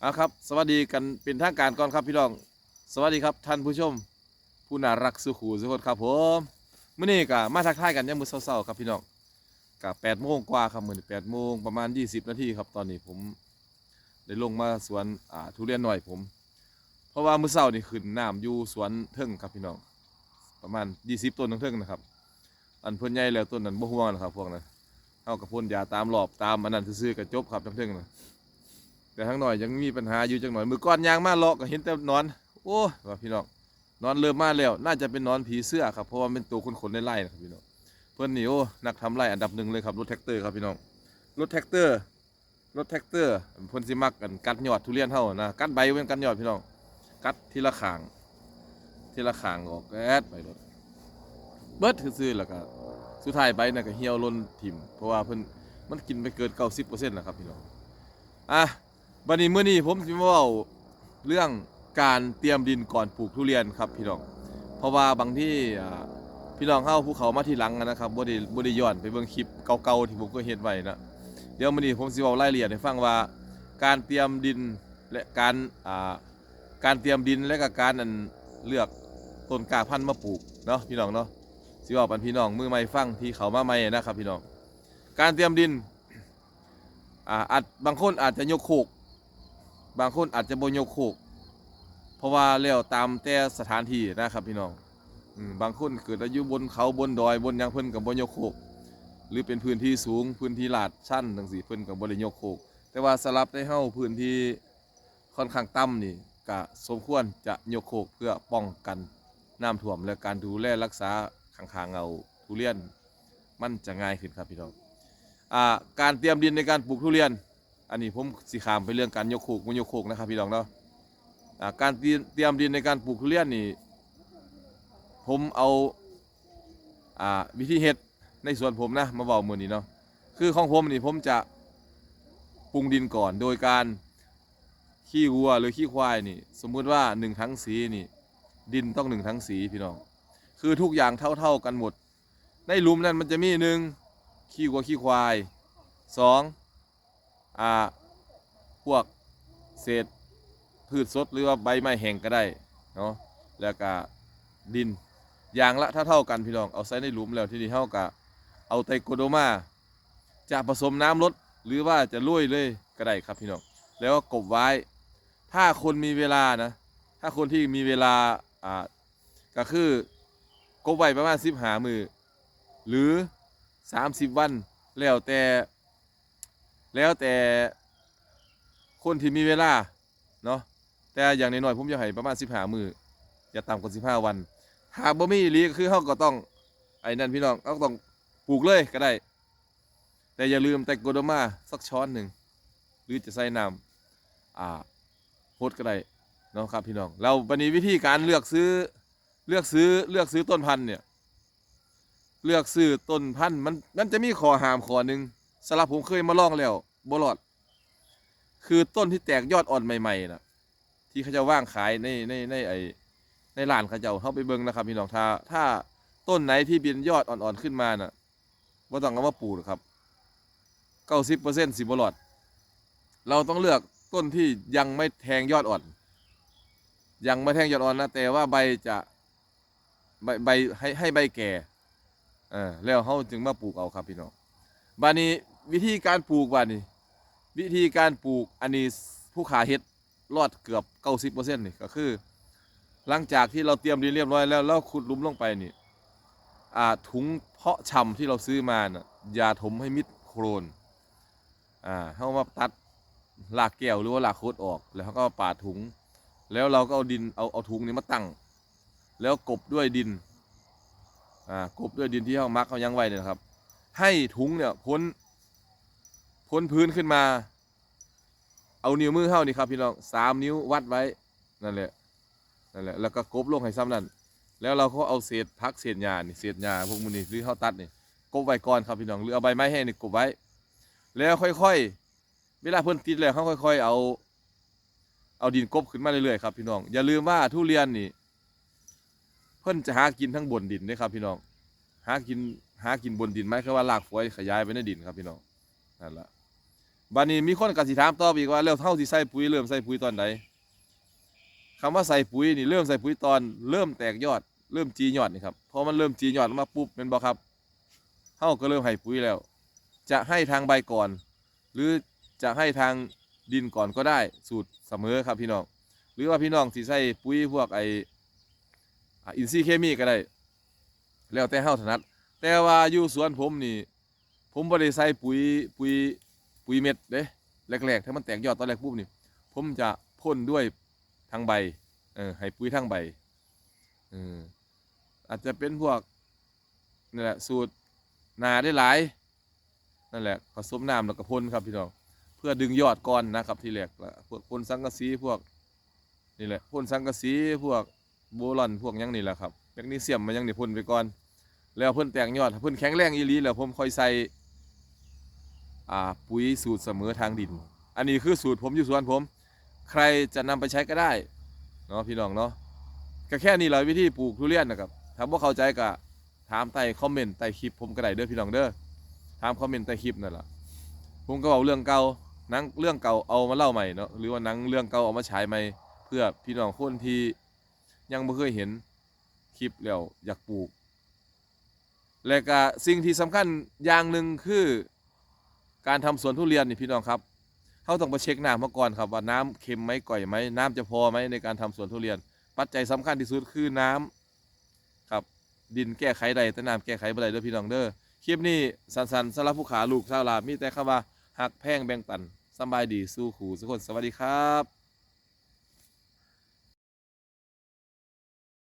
เอาครับ สวัสดีกันเป็นทางการก่อนครับพี่น้อง สวัสดีครับท่านผู้ชม ผู้น่ารักสุขูสุขคนครับผมมื้อนี้ก็มาทักทายกันยามมื้อเช้าๆครับพี่น้องก็8โมงกว่าครับมื้อนี้8โมงประมาณ20นาทีครับตอนนี้ผมได้ลงมาสวนอ่าทุเรียนหน่อยผม เพราะว่ามื้อเช้านี่ขึ้นน้ำอยู่สวนเทิงครับพี่น้อง ประมาณ20ต้นเทิงๆนะครับ อันเพิ่นใหญ่แล้วต้นนั้นบ่ห่วงนะครับพวกนั้นเฮากับพ่นยาตามรอบตามอันนั้นซื่อๆก็จบครับเทิงๆนะ แต่ทั้งหน่อยยังมีปัญหาอยู่จังหน่อยมือก้อนยางมาเลาะก็เห็นแต่นอน โอ้ว่าพี่น้องนอนเริ่มมาแล้ว น่าจะเป็นนอนผีเสื้อครับเพราะว่าเป็นตัวคนๆในไร่นะครับพี่น้องเพื่อนนี่โอ้นักทำไร่อันดับหนึ่งเลยครับรถแท็กเตอร์ครับพี่น้องรถแท็กเตอร์รถแท็กเตอร์เพื่อนสิมักกันกัดยอดทุเรียนเท่านะกัดใบเป็นกัดยอดพี่น้องกัดทีละขางทีละขางออกแอดไปรถเบิร์ดซื่อแล้วก็สุดท้ายใบน่ะก็เหี่ยวล้นถิ่มเพราะว่าเพิ่อนมันกินไปเกิน90%แล้วครับพี่น้องอะ บันนี้มื้อนี้ผมสิมาเว้าเรื่องการเตรียมดินก่อนปลูกทุเรียนครับพี่น้อง เพราะว่าบางที่อ่าพี่น้องเข้าภูเขามาที่หลังนะครับบ่ได้บ่ได้ย้อนไปเบิ่งคลิปเก่าๆที่ผมก็เฮ็ดไว้นะเดี๋ยวมื้อนี้ผมสิเว้ารายละเอียดให้ฟังว่า การเตรียมดินและการอ่าการเตรียมดินและก็การอันเลือกต้นกล้าพันธุ์มาปลูกเนาะพี่น้องเนาะสิเว้าปันพี่น้องมือใหม่ฟังที่เขามาใหม่นะครับพี่น้อง การเตรียมดินอ่าอาจบางคนอาจจะยกโคก บางคนอาจจะบ่ยกโคกเพราะว่าแล้วตามแต่สถานที่นะครับพี่น้องบางคนเกิดอายุบนเขาบนดอยบนยังเพิ่นกับบ่ยกโคกหรือเป็นพื้นที่สูงพื้นที่ลาดชันจังซี่เพิ่นกับบ่ได้ยกโคกแต่ว่าสลับได้เฮาพื้นที่ค่อนข้างต่ำนี่ก็สมควรจะยกโคกเพื่อป้องกันน้ำท่วมและการดูแลรักษาข้างๆเอาทุเรียนมันจะง่ายขึ้นครับพี่น้องการเตรียมดินในการปลูกทุเรียน อันนี้ผมสิขามไปเรื่องการยกโคกมันยกโคกนะครับพี่น้องเนาะการเตรียมดินในการปลูกทุเรียนนี่ผมเอาอ่าวิธีเฮ็ดในส่วนผมนะมาบอกมือนี้เนาะคือของผมนี่ผมจะปรุงดินก่อนโดยการขี้วัวหรือขี้ควายนี่ สมมุติว่าหนึ่งทั้งสีนี่ ดินต้องหนึ่งทั้งสีพี่น้องคือทุกอย่างเท่า ๆกันหมด ในหลุมนั้นมันจะมีหนึ่งขี้วัวขี้ควายสอง อ่าพวกเศษพืชสดหรือว่าใบไม้แห้งก็ได้เนาะแล้วก็ดินอย่างละเท่าๆกันพี่น้องเอาใส่ในหลุมแล้วที่นี่เท่ากับเอาไตโคโดมา จะผสมน้ำลดหรือว่าจะลุยเลยก็ได้ครับพี่น้องแล้วก็กบไว้ ถ้าคนมีเวลานะ ถ้าคนที่มีเวลาอ่าก็คือกบไว้ประมาณสิบหามือหรือสามสิบวันแล้วแต่ แล้วแต่คนที่มีเวลาเนาะแต่อย่างน้อยๆผมจะให้ประมาณสิบห้ามืออย่าต่ำกว่าสิบห้าวันหากบ่มีอีหลีก็คือเขาก็ต้องไอ้นั่นพี่น้องเขาก็ต้องปลูกเลยก็ได้ แต่อย่าลืมแต่โกโดมาสักช้อนหนึ่งหรือจะใส่น้ำอ่าโพดก็ได้เนาะครับพี่น้อง เราวันนี้วิธีการเลือกซื้อเลือกซื้อเลือกซื้อต้นพันธุ์เนี่ยเลือกซื้อต้นพันธุ์มันมันจะมีข้อห้ามข้อหนึ่งสำหรับผมเคยมาลองแล้ว บรอด คือต้นที่แตกยอดอ่อนใหม่ๆนะที่เขาจะว่างขายในในในไอในร้านเขาจะเอาเข้าไปเบิ้งนะครับพี่น้องถ้าถ้าต้นไหนที่เป็นยอดอ่อนๆขึ้นมาน่ะว่าต้องเอามาปลูกครับเก้าสิบเปอร์เซ็นต์สิบรอด เราต้องเลือกต้นที่ยังไม่แทงยอดอ่อน ยังไม่แทงยอดอ่อนนะแต่ว่าใบจะใบใบให้ให้ใบแก่เออแล้วเขาจึงมาปลูกเอาครับพี่น้องบานี้วิธีการปลูกบานี้ วิธีการปลูกอันนี้ผู้ขาเฮ็ดรอดเกือบเก้าสิบเปอร์เซ็นต์นี่ก็คือ หลังจากที่เราเตรียมดินเรียบร้อยแล้วแล้วขุดลุมลงไปนี่อ่าถุงเพาะชำที่เราซื้อมาน่ะยาถมให้มิดโครนอ่าเข้ามาตัดหลากแก้วหรือว่าหลากโคดออก แล้วเขาก็ปาดถุง แล้วเราก็เอาดินเอาเอาถุงนี้มาตั้ง แล้วกบด้วยดินอ่ากบด้วยดินที่เขามักเขายังไว้เนี่ยนะครับ ให้ถุงเนี่ยพ้น พ้นพื้นขึ้นมา เอานิ้วมือเท่านี่ครับพี่น้องสามนิ้ววัดไว้นั่นแหละนั่นแหละแล้วก็กบลงให้ซ้ำนั่นแล้วเราก็เอาเศษพักเศษหญ้านี่เศษหญ้าพวกมันนี่หรือเขาตัดนี่กบไว้ก่อนครับพี่น้องหรือเอาใบไม้แห้งนี่กบไว้ แล้วค่อยๆ เวลาเพิ่นติดแล้วเขาค่อย ๆ เอา เอาดินกบขึ้นมาเรื่อยๆครับพี่น้องอย่าลืมว่าทุเรียนนี่ เพิ่นจะหากินทั้งบนดินเด้ครับพี่น้องหากินหากินบนดินไหมคือว่าลากฝอยขยายไปในดินครับพี่น้องนั่นแหละ บัดนี้มีคนก็สิถามต่ออีกว่าแล้วเท่าสิใส่ปุ๋ยเริ่มใส่ปุ๋ยตอนใดคำว่าใส่ปุ๋ยนี่เริ่มใส่ปุ๋ยตอนเริ่มแตกยอด เริ่มจียอดนี่ครับพอมันเริ่มจียอดมาปุ๊บเป็นบ่ครับเฮาก็เริ่มให้ปุ๋ยแล้ว จะให้ทางใบก่อน หรือจะให้ทางดินก่อนก็ได้สูตรเสมอครับพี่น้อง หรือว่าพี่น้องสิใส่ปุ๋ยพวกไอ้อินทรีเคมีก็ได้ แล้วแต่เฮาถนัด แต่ว่าอยู่สวนผมนี่ ผมบ่ได้ใส่ปุ๋ยปุ๋ย ปุ๋ยเม็ดเด้แรกๆ ถ้ามันแตกยอดตอนแรกปุ๊บนี่ ผมจะพ่นด้วยทางใบ เออให้ปุ๋ยทางใบเอออาจจะเป็นพวกนี่แหละสูตรนาได้หลายนั่นแหละผสมน้ำแล้วก็พ่นครับพี่น้องเพื่อดึงยอดก่อนนะครับที่แรกแล้วพวกพ่นสังกะสีพวกนี่แหละพ่นสังกะสีพวกโบรอนพวกยังนี่แหละครับแมกนีเซียมมันยังนี่พ่นไปก่อน แล้วเพิ่นแตกยอดเพิ่นแข็งแรงอีหลีแล้วผมค่อยใส่ ปุ๋ยสูตรเสมอทางดิน อันนี้คือสูตรผมอยู่สวนผม ใครจะนำไปใช้ก็ได้เนาะพี่น้องเนาะก็แค่นี้แหละวิธีปลูกทุเรียนนะครับถ้าบ่เข้าใจก็ถามใต้คอมเมนต์ใต้คลิปผมก็ได้เด้อพี่น้องเด้อถามคอมเมนต์ใต้คลิปนั่นแหละผมก็เอาเรื่องเก่านังเรื่องเก่าเอามาเล่าใหม่เนาะหรือว่านังเรื่องเก่าเอามาฉายใหม่เพื่อพี่น้องคนที่ยังบ่เคยเห็นคลิปแล้วอยากปลูก และก็สิ่งที่สำคัญอย่างหนึ่งคือ การทำสวนทุเรียนนี่พี่น้องครับเขาต้องไปเช็คน้ำมาก่อนครับว่าน้ำเค็มไหมก่อยไหมน้ำจะพอไหมในการทำสวนทุเรียน ปัจจัยสำคัญที่สุดคือน้ำครับดินแก้ไขใดแต่น้ำแก้ไขบ่ได้เด้อพี่น้องเด้อคลิปนี้สันๆสำหรับผู้ขาลูกชาวลามีแต่คำว่าหักแพงแบ่งปันสบายดีสู้ขู่สุกคนสวัสดีครับ